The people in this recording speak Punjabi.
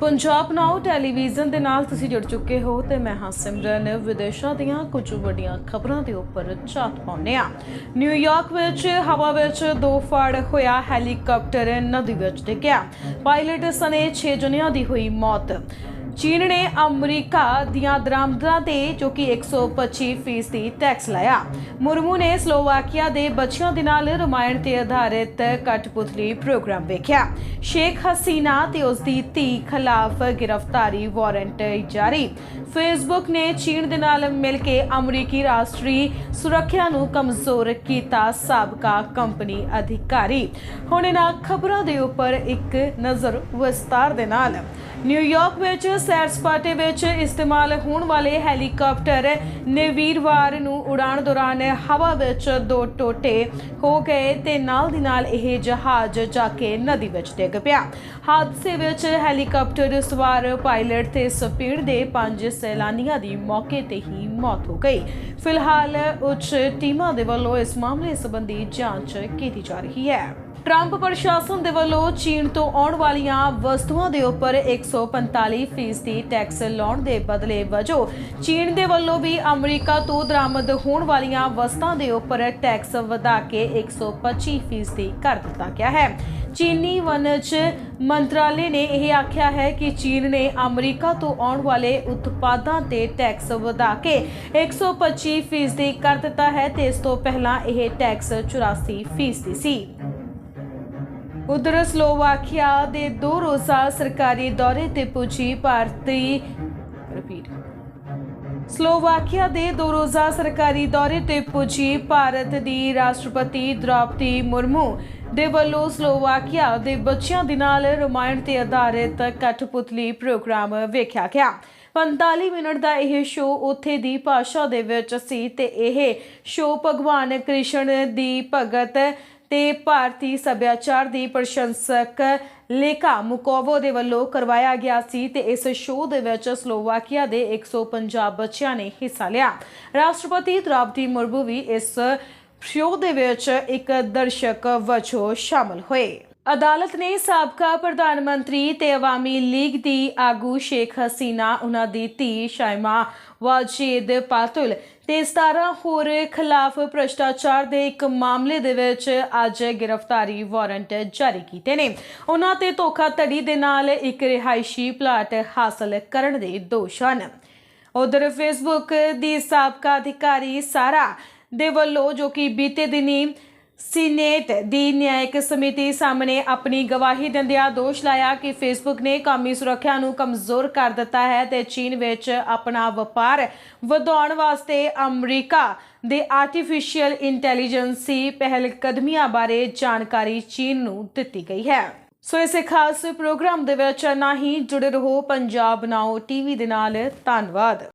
ਪੰਜਾਬ ਨਾਓ ਟੈਲੀਵਿਜ਼ਨ ਦੇ ਨਾਲ ਤੁਸੀਂ ਜੁੜ ਚੁੱਕੇ ਹੋ ਤੇ ਮੈਂ ਹਾਂ ਸਿਮਰਨ। ਵਿਦੇਸ਼ਾਂ ਦੀਆਂ ਕੁਝ ਵੱਡੀਆਂ ਖਬਰਾਂ ਦੇ ਉੱਪਰ ਝਾਤ ਪਾਉਂਦੇ ਆ ਨਿਊਯਾਰਕ ਵਿੱਚ ਹਵਾ ਵਿੱਚ ਦੋ ਫੜ ਹੋਇਆ ਹੈਲੀਕਾਪਟਰ ਨਦੀ ਵਿੱਚ ਡਿੱਗਿਆ। ਪਾਇਲਟ ਸਣੇ 6 ਜਣਿਆਂ ਦੀ ਹੋਈ ਮੌਤ। ਚੀਨ ਨੇ ਅਮਰੀਕਾ ਦੀਆਂ ਦਰਾਮਦਾਂ ਤੇ ਜੋ ਕਿ 125 ਫੀਸਦੀ ਟੈਕਸ ਲਾਇਆ। ਮੁਰਮੂ ਨੇ ਸਲੋਵਾਕੀਆ ਦੇ ਬੱਚਿਆਂ ਦੇ ਨਾਲ ਰਮਾਇਣ ਤੇ ਆਧਾਰਿਤ ਕਠਪੁਤਲੀ ਪ੍ਰੋਗਰਾਮ ਵੇਖਿਆ। ਸ਼ੇਖ ਹਸੀਨਾ ਤੇ ਉਸ ਦੀ ਧੀ ਖਿਲਾਫ ਗ੍ਰਿਫਤਾਰੀ ਵਾਰੰਟ ਜਾਰੀ। ਫੇਸਬੁੱਕ ਨੇ ਚੀਨ ਦੇ ਨਾਲ ਮਿਲ ਕੇ ਅਮਰੀਕੀ ਰਾਸ਼ਟਰੀ ਸੁਰੱਖਿਆ ਨੂੰ ਕਮਜ਼ੋਰ ਕੀਤਾ ਸਾਬਕਾ ਕੰਪਨੀ ਅਧਿਕਾਰੀ। ਹੁਣ ਇਹਨਾਂ ਖਬਰਾਂ ਦੇ ਉੱਪਰ ਇੱਕ ਨਜ਼ਰ ਵਿਸਤਾਰ ਦੇ ਨਾਲ। ਨਿਊਯਾਰਕ ਵਿੱਚ ਸੈਰ ਸਪਾਟੇ ਵਿੱਚ ਇਸਤੇਮਾਲ ਹੋਣ ਵਾਲੇ ਹੈਲੀਕਾਪਟਰ ਨੇ ਵੀਰਵਾਰ ਨੂੰ ਉਡਾਣ ਦੌਰਾਨ ਹਵਾ ਵਿੱਚ ਦੋ ਟੋਟੇ ਹੋ ਗਏ ਤੇ ਨਾਲ ਦੀ ਨਾਲ ਇਹ ਜਹਾਜ਼ ਜਾ ਕੇ ਨਦੀ ਵਿੱਚ ਡਿੱਗ ਪਿਆ। ਹਾਦਸੇ ਵਿੱਚ ਹੈਲੀਕਾਪਟਰ ਸਵਾਰ ਪਾਇਲਟ ਤੇ ਸਪੀਡ ਦੇ ਪੰਜ ਸੈਲਾਨੀਆਂ ਦੀ ਮੌਕੇ ਤੇ ਹੀ ਮੌਤ ਹੋ ਗਈ। ਫਿਲਹਾਲ ਉੱਚ ਟੀਮਾਂ ਦੇ ਵੱਲੋਂ ਇਸ ਮਾਮਲੇ ਸੰਬੰਧੀ ਜਾਂਚ ਕੀਤੀ ਜਾ ਰਹੀ ਹੈ। ਟਰੰਪ ਪ੍ਰਸ਼ਾਸਨ ਦੇ ਵੱਲੋਂ ਚੀਨ ਤੋਂ ਆਉਣ ਵਾਲੀਆਂ ਵਸਤੂਆਂ ਦੇ ਉੱਪਰ 145 ਫੀਸਦੀ ਟੈਕਸ ਲਾਉਣ ਦੇ ਬਦਲੇ ਵਜੋਂ ਚੀਨ ਦੇ ਵੱਲੋਂ ਵੀ ਅਮਰੀਕਾ ਤੋਂ ਦਰਾਮਦ ਹੋਣ ਵਾਲੀਆਂ ਵਸਤਾਂ ਦੇ ਉੱਪਰ ਟੈਕਸ ਵਧਾ ਕੇ 125 ਫੀਸਦੀ ਕਰ ਦਿੱਤਾ ਗਿਆ ਹੈ। ਚੀਨੀ ਵਣਜ ਮੰਤਰਾਲੇ ਨੇ ਇਹ ਆਖਿਆ ਹੈ ਕਿ ਚੀਨ ਨੇ ਅਮਰੀਕਾ ਤੋਂ ਆਉਣ ਵਾਲੇ ਉਤਪਾਦਾਂ ਤੇ ਟੈਕਸ ਵਧਾ ਕੇ 125 ਫੀਸਦੀ ਕਰ ਦਿੱਤਾ ਹੈ ਤੇ ਇਸ ਤੋਂ ਪਹਿਲਾਂ ਇਹ ਟੈਕਸ 84 ਫੀਸਦੀ ਸੀ। ਉਧਰ ਸਲੋਵਾਕੀਆ ਦੇ ਦੋ ਰੋਜ਼ਾ ਸਰਕਾਰੀ ਦੌਰੇ ਤੇ ਪੁੱਜੀ ਭਾਰਤੀ। ਰਿਪੀਟ ਸਲੋਵਾਕੀਆ ਦੇ ਦੋ ਰੋਜ਼ਾ ਸਰਕਾਰੀ ਦੌਰੇ ਤੇ ਪੁੱਜੀ ਭਾਰਤ ਦੀ ਰਾਸ਼ਟਰਪਤੀ ਦ੍ਰੌਪਦੀ ਮੁਰਮੂ ਦੇ ਵੱਲੋਂ ਸਲੋਵਾਕੀਆ ਦੇ ਬੱਚਿਆਂ ਦੇ ਨਾਲ ਰਮਾਇਣ ਤੇ ਆਧਾਰਿਤ ਕਠਪੁਤਲੀ ਪ੍ਰੋਗਰਾਮ ਵੇਖਿਆ ਗਿਆ। 45 ਮਿੰਟ ਦਾ ਇਹ ਸ਼ੋਅ ਉੱਥੇ ਦੀ ਭਾਸ਼ਾ ਦੇ ਵਿੱਚ ਸੀ ਤੇ ਇਹ ਸ਼ੋਅ ਭਗਵਾਨ ਕ੍ਰਿਸ਼ਨ ਦੀ ਭਗਤ ਤੇ ਭਾਰਤੀ ਸੱਭਿਆਚਾਰ ਦੀ ਪ੍ਰਸ਼ੰਸਕ ਲੇਖਾ ਮੁਕੋਵੋ ਦੇ ਵੱਲੋਂ ਕਰਵਾਇਆ ਗਿਆ ਸੀ ਤੇ ਇਸ ਸ਼ੋਅ ਦੇ ਵਿੱਚ ਸਲੋਵਾਕੀਆ ਦੇ 150 ਬੱਚਿਆਂ ਨੇ ਹਿੱਸਾ ਲਿਆ। ਰਾਸ਼ਟਰਪਤੀ ਦ੍ਰੌਪਦੀ ਮੁਰਮੂ ਵੀ ਇਸ ਸ਼ੋਅ ਦੇ ਵਿੱਚ ਇੱਕ ਦਰਸ਼ਕ ਵਜੋਂ ਸ਼ਾਮਲ ਹੋਏ। ਅਦਾਲਤ ਨੇ ਸਾਬਕਾ ਪ੍ਰਧਾਨ ਮੰਤਰੀ ਤੇ ਅਵਾਮੀ ਲੀਗ ਦੀ ਆਗੂ ਸ਼ੇਖ ਹਸੀਨਾ ਉਹਨਾਂ ਦੀ ਧੀ ਸ਼ਾਇਮਾ ਵਾਜੀਦ ਪਾਤੁਲ ਤੇ 17 ਹੋਰ ਖਿਲਾਫ ਭ੍ਰਿਸ਼ਟਾਚਾਰ ਦੇ ਇੱਕ ਮਾਮਲੇ ਦੇ ਵਿੱਚ ਅੱਜ ਗ੍ਰਿਫਤਾਰੀ ਵਾਰੰਟ ਜਾਰੀ ਕੀਤੇ ਨੇ। ਉਹਨਾਂ ਤੇ ਧੋਖਾਧੜੀ ਦੇ ਨਾਲ ਇੱਕ ਰਿਹਾਇਸ਼ੀ ਪਲਾਟ ਹਾਸਲ ਕਰਨ ਦੇ ਦੋਸ਼ ਹਨ। ਉਧਰ ਫੇਸਬੁੱਕ ਦੀ ਸਾਬਕਾ ਅਧਿਕਾਰੀ ਸਾਰਾ ਦੇ ਵੱਲੋਂ ਜੋ ਕਿ ਬੀਤੇ ਦਿਨੀ ਸੀਨੇਟ ਦੀ ਨਿਆਇਕ ਸਮਿਤੀ ਸਾਹਮਣੇ ਆਪਣੀ ਗਵਾਹੀ ਦਿੰਦਿਆਂ ਦੋਸ਼ ਲਾਇਆ ਕਿ ਫੇਸਬੁੱਕ ਨੇ ਕੌਮੀ ਸੁਰੱਖਿਆ ਨੂੰ ਕਮਜ਼ੋਰ ਕਰ ਦਿੱਤਾ ਹੈ ਤੇ ਚੀਨ ਵਿੱਚ ਆਪਣਾ ਵਪਾਰ ਵਧਾਉਣ ਵਾਸਤੇ ਅਮਰੀਕਾ ਦੇ ਆਰਟੀਫੀਸ਼ੀਅਲ ਇੰਟੈਲੀਜੈਂਸੀ ਪਹਿਲਕਦਮੀਆਂ ਬਾਰੇ ਜਾਣਕਾਰੀ ਚੀਨ ਨੂੰ ਦਿੱਤੀ ਗਈ ਹੈ। ਸੋ ਇਸੇ ਖਾਸ ਪ੍ਰੋਗਰਾਮ ਦੇ ਵਿੱਚ ਨਾ ਹੀ ਜੁੜੇ ਰਹੋ ਪੰਜਾਬ ਨਾਓ ਟੀਵੀ ਦੇ ਨਾਲ। ਧੰਨਵਾਦ।